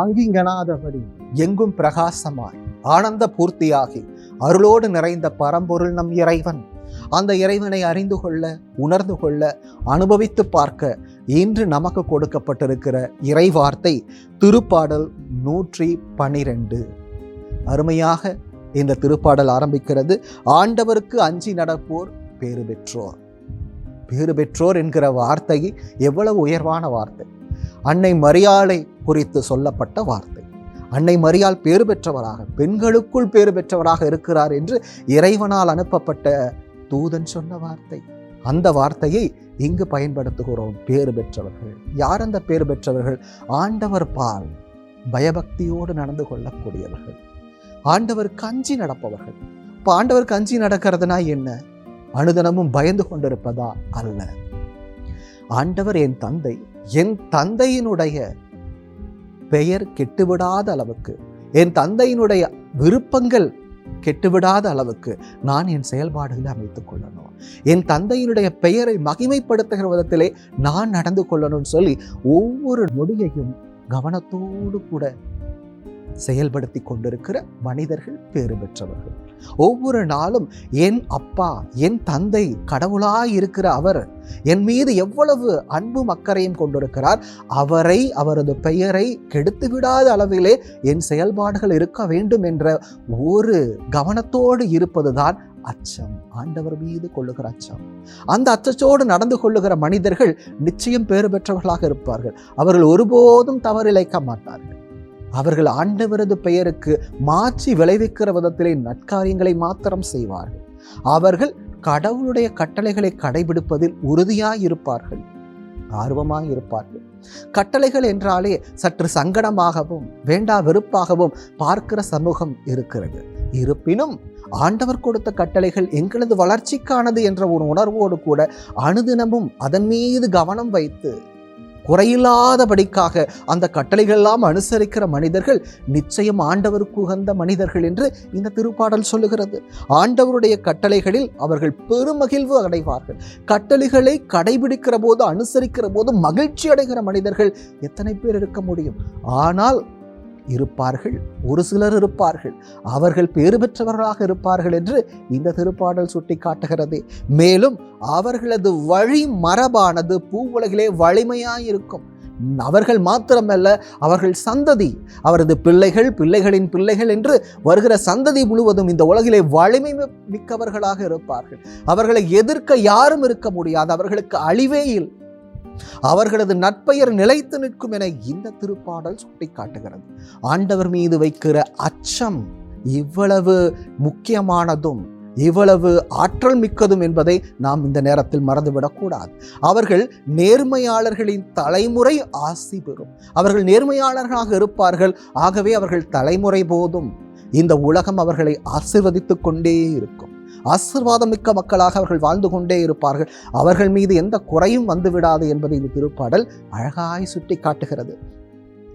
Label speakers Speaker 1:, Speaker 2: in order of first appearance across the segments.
Speaker 1: அங்கிங்கனாதபடி எங்கும் பிரகாசமாய் ஆனந்த பூர்த்தியாகி அருளோடு நிறைந்த பரம்பொருள் நம் இறைவன். அந்த இறைவனை அறிந்து கொள்ள உணர்ந்து கொள்ள அனுபவித்து பார்க்க இன்று நமக்கு கொடுக்கப்பட்டிருக்கிற இறைவார்த்தை திருப்பாடல் நூற்றி பனிரெண்டு. அருமையாக இந்த திருப்பாடல் ஆரம்பிக்கிறது. ஆண்டவருக்கு அஞ்சி நடப்போர் பேறு பெற்றோர். பேறு பெற்றோர் என்கிற வார்த்தை எவ்வளவு உயர்வான வார்த்தை. அன்னை மரியாளை குறித்து சொல்லப்பட்ட வார்த்தை. அன்னை மரியாள் பேறு பெற்றவராக பெண்களுக்குள் பேறு பெற்றவராக இருக்கிறார் என்று இறைவனால் அனுப்பப்பட்ட தூதன் சொன்ன வார்த்தை. அந்த வார்த்தையை இங்கு பயன்படுத்துகிறோம். பேறு பெற்றவர்கள். யார் அந்த பேறு பெற்றவர்கள்? ஆண்டவர் பால் பயபக்தியோடு நடந்து கொள்ளக்கூடியவர்கள். ஆண்டவருக்கு அஞ்சி நடப்பவர்கள். இப்போ ஆண்டவருக்கு அஞ்சி நடக்கிறதுனா என்ன? அனுதனமும் பயந்து கொண்டிருப்பதா அல்ல. ஆண்டவர் என் தந்தை என் தந்தையினுடைய பெயர் கெட்டுவிடாத அளவுக்கு என் தந்தையினுடைய விருப்பங்கள் கெட்டுவிடாத அளவுக்கு நான் என் செயல்பாடுகளை அமைத்துக் கொள்ளணும். என் தந்தையினுடைய பெயரை மகிமைப்படுத்துகிற விதத்திலே நான் நடந்து கொள்ளணும்னு சொல்லி ஒவ்வொரு நொடியையும் கவனத்தோடு கூட செயல்படுத்தி கொண்டிருக்கிற மனிதர்கள் பேறு பெற்றவர்கள். ஒவ்வொரு நாளும் என் அப்பா என் தந்தை கடவுளாய் இருக்கிற அவர் என் மீது எவ்வளவு அன்பும் அக்கறையும் கொண்டிருக்கிறார் அவரை அவரது பெயரை கெடுத்து விடாத அளவிலே என் செயல்பாடுகள் இருக்க வேண்டும் என்ற ஒரு கவனத்தோடு இருப்பதுதான் அச்சம். ஆண்டவர் மீது கொள்ளுகிற அச்சம். அந்த அச்சத்தோடு நடந்து கொள்ளுகிற மனிதர்கள் நிச்சயம் பேறு பெற்றவர்களாக இருப்பார்கள். அவர்கள் ஒருபோதும் தவறிழைக்க மாட்டார்கள். அவர்கள் ஆண்டவரது பெயருக்கு மாற்றி விளைவிக்கிற விதத்திலே நற்காரியங்களை மாத்திரம் செய்வார்கள். அவர்கள் கடவுளுடைய கட்டளைகளை கடைபிடிப்பதில் உறுதியாய் இருப்பார்கள் ஆர்வமாய் இருப்பார்கள். கட்டளைகள் என்றாலே சற்று சங்கடமாகவும் வேண்டா வெறுப்பாகவும் பார்க்கிற சமூகம் இருக்கிறது. இருப்பினும் ஆண்டவர் கொடுத்த கட்டளைகள் எங்களது வளர்ச்சிக்கானது என்ற ஒரு உணர்வோடு கூட அனுதினமும் அதன் மீது கவனம் வைத்து குறையில்லாதபடிக்காக அந்த கட்டளைகளெல்லாம் அனுசரிக்கிற மனிதர்கள் நிச்சயம் ஆண்டவருக்கு உகந்த மனிதர்கள் என்று இந்த திருப்பாடல் சொல்லுகிறது. ஆண்டவருடைய கட்டளைகளில் அவர்கள் பெருமகிழ்வு அடைவார்கள். கட்டளைகளை கடைபிடிக்கிற போது அனுசரிக்கிற போது மகிழ்ச்சி அடைகிற மனிதர்கள் எத்தனை பேர் இருக்க முடியும்? ஆனால் இருப்பார்கள். ஒரு சிலர் இருப்பார்கள். அவர்கள் பேறு பெற்றவர்களாக இருப்பார்கள் என்று இந்த திருப்பாடல் சுட்டி காட்டுகிறது மேலும் அவர்களது வழி மரபானது பூவுலகிலே வலிமையாயிருக்கும். அவர்கள் மாத்திரமல்ல அவர்கள் சந்ததி அவரது பிள்ளைகள் பிள்ளைகளின் பிள்ளைகள் என்று வருகிற சந்ததி முழுவதும் இந்த உலகிலே வலிமை மிக்கவர்களாக இருப்பார்கள். அவர்களை எதிர்க்க யாரும் இருக்க முடியாது. அவர்களுக்கு அழிவே இல்லை. அவர்களது நட்பெயர் நிலைத்து நிற்கும் என இந்த திருப்பாடல் சுட்டிக்காட்டுகிறது. ஆண்டவர் மீது வைக்கிற அச்சம் இவ்வளவு முக்கியமானதும் இவ்வளவு ஆற்றல் மிக்கதும் என்பதை நாம் இந்த நேரத்தில் மறந்துவிடக்கூடாது. அவர்கள் நேர்மையாளர்களின் தலைமுறை ஆசி பெறும். அவர்கள் நேர்மையாளர்களாக இருப்பார்கள் ஆகவே அவர்கள் தலைமுறை போதும். இந்த உலகம் அவர்களை ஆசிர்வதித்து கொண்டே இருக்கும். ஆசிர்வாதம் மிக்க மக்களாக அவர்கள் வாழ்ந்து கொண்டே இருப்பார்கள். அவர்கள் மீது எந்த குறையும் வந்துவிடாது என்பதை இந்த திருப்பாடல் அழகாய் சுட்டி காட்டுகிறது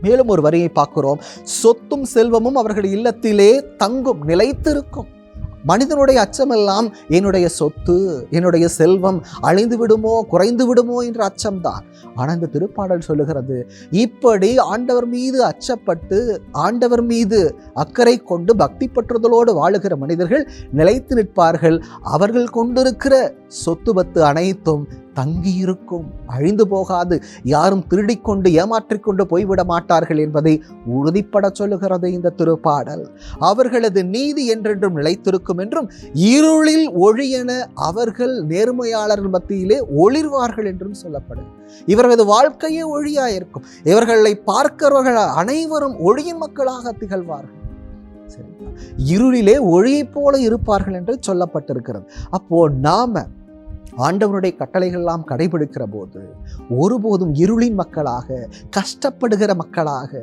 Speaker 1: மேலும் ஒரு வரியை பார்க்கிறோம். சொத்தும் செல்வமும் அவர்கள் இல்லத்திலே தங்கும் நிலைத்திருக்கும். மனிதனுடைய அச்சமெல்லாம் என்னுடைய சொத்து என்னுடைய செல்வம் அழிந்து விடுமோ குறைந்து விடுமோ என்ற அச்சம்தான். ஆனால் இந்த திருப்பாடல் சொல்லுகிறது இப்படி ஆண்டவர் மீது அச்சப்பட்டு ஆண்டவர் மீது அக்கறை கொண்டு பக்தி பற்றுதலோடு வாழுகிற மனிதர்கள் நிலைத்து நிற்பார்கள். அவர்கள் கொண்டிருக்கிற சொத்து பத்து அனைத்தும் தங்கியிருக்கும். அழிந்து போகாது. யாரும் திருடிக்கொண்டு ஏமாற்றிக்கொண்டு போய்விட மாட்டார்கள் என்பதை உறுதிப்பட சொல்லுகிறது இந்த திருப்பாடல். அவர்களது நீதி என்றென்றும் நிலைத்திருக்கும் என்றும் இருளில் ஒழியென அவர்கள் நேர்மையாளர்கள் மத்தியிலே ஒளிர்வார்கள் என்றும் சொல்லப்படும். இவர்களது வாழ்க்கையே ஒழியாயிருக்கும் இவர்களை பார்க்கிறவர்கள் அனைவரும் ஒளியின் மக்களாக திகழ்வார்கள். சரிங்களா? இருளிலே ஒளியைப் போல இருப்பார்கள் என்று சொல்லப்பட்டிருக்கிறது. அப்போ நாம ஆண்டவருடைய கட்டளைகள்லாம் கடைபிடிக்கிற போது ஒருபோதும் இருளின் மக்களாக கஷ்டப்படுகிற மக்களாக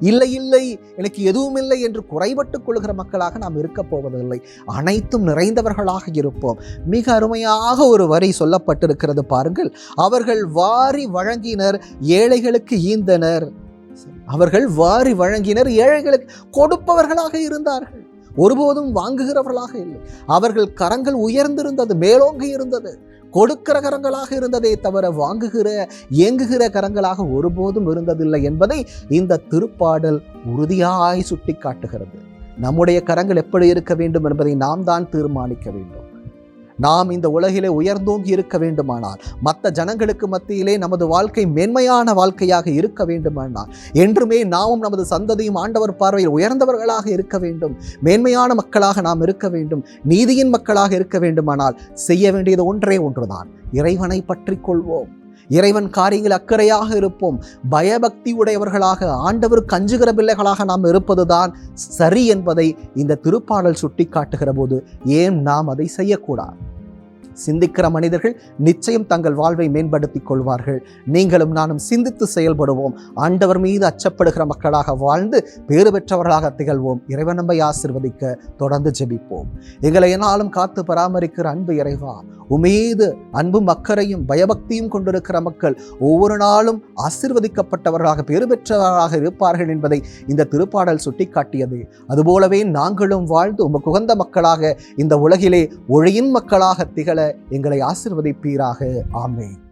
Speaker 1: இல்லை இல்லை எனக்கு எதுவும் இல்லை என்று குறைபட்டுக் கொள்கிற மக்களாக நாம் இருக்கப் போவதில்லை. அனைத்தும் நிறைந்தவர்களாக இருப்போம். மிக அருமையாக ஒரு வரி சொல்லப்பட்டிருக்கிறது பாருங்கள். அவர்கள் வாரி வழங்கினர் ஏழைகளுக்கு ஈந்தனர். அவர்கள் வாரி வழங்கினர் ஏழைகளுக்கு கொடுப்பவர்களாக இருந்தார்கள். ஒருபோதும் வாங்குகிறவர்களாக இல்லை. அவர்கள் கரங்கள் உயர்ந்திருந்தது மேலோங்கி இருந்தது கொடுக்கிற கரங்களாக இருந்ததே தவிர வாங்குகிற இயங்குகிற கரங்களாக ஒருபோதும் இருந்ததில்லை என்பதை இந்த திருப்பாடல் உறுதியாய் சுட்டி காட்டுகிறது நம்முடைய கரங்கள் எப்படி இருக்க வேண்டும் என்பதை நாம் தான் தீர்மானிக்க வேண்டும். நாம் இந்த உலகிலே உயர்ந்தோங்கி இருக்க வேண்டுமானால் மற்ற ஜனங்களுக்கு மத்தியிலே நமது வாழ்க்கை மேன்மையான வாழ்க்கையாக இருக்க வேண்டுமானால் என்றுமே நாமும் நமது சந்ததியும் ஆண்டவர் பார்வையில் உயர்ந்தவர்களாக இருக்க வேண்டும். மேன்மையான மக்களாக நாம் இருக்க வேண்டும். நீதியின் மக்களாக இருக்க வேண்டுமானால் செய்ய வேண்டியது ஒன்றே ஒன்றுதான். இறைவனை பற்றி கொள்வோம். இறைவன் காரியங்கள் அக்கறையாக இருப்போம். பயபக்தி உடையவர்களாக ஆண்டவர் கஞ்சுகிற பிள்ளைகளாக நாம் இருப்பதுதான் சரி என்பதை இந்த திருப்பாடல் சுட்டி காட்டுகிற போது ஏன் நாம் அதை செய்யக்கூடாது? சிந்திக்கிற மனிதர்கள் நிச்சயம் தங்கள் வாழ்வை மேம்படுத்திக் கொள்வார்கள். நீங்களும் நானும் சிந்தித்து செயல்படுவோம். ஆண்டவர் மீது அச்சப்படுகிற மக்களாக வாழ்ந்து பேறு பெற்றவர்களாக திகழ்வோம். இறைவன் நம்மை ஆசிர்வதிக்க தொடர்ந்து ஜெபிப்போம். எங்களை என்னாலும் காத்து பராமரிக்கிற அன்பு இறைவா உமீது அன்பும் அக்கறையும் பயபக்தியும் கொண்டிருக்கிற மக்கள் ஒவ்வொரு நாளும் ஆசிர்வதிக்கப்பட்டவர்களாக பெறுபெற்றவர்களாக இருப்பார்கள் என்பதை இந்த திருப்பாடல் சுட்டிக்காட்டியது. அதுபோலவே நாங்களும் வாழ்ந்து உமக்கு உகந்த மக்களாக இந்த உலகிலே ஒளியின் மக்களாக திகழ எங்களை ஆசிர்வதிப்பீராக. ஆமென்.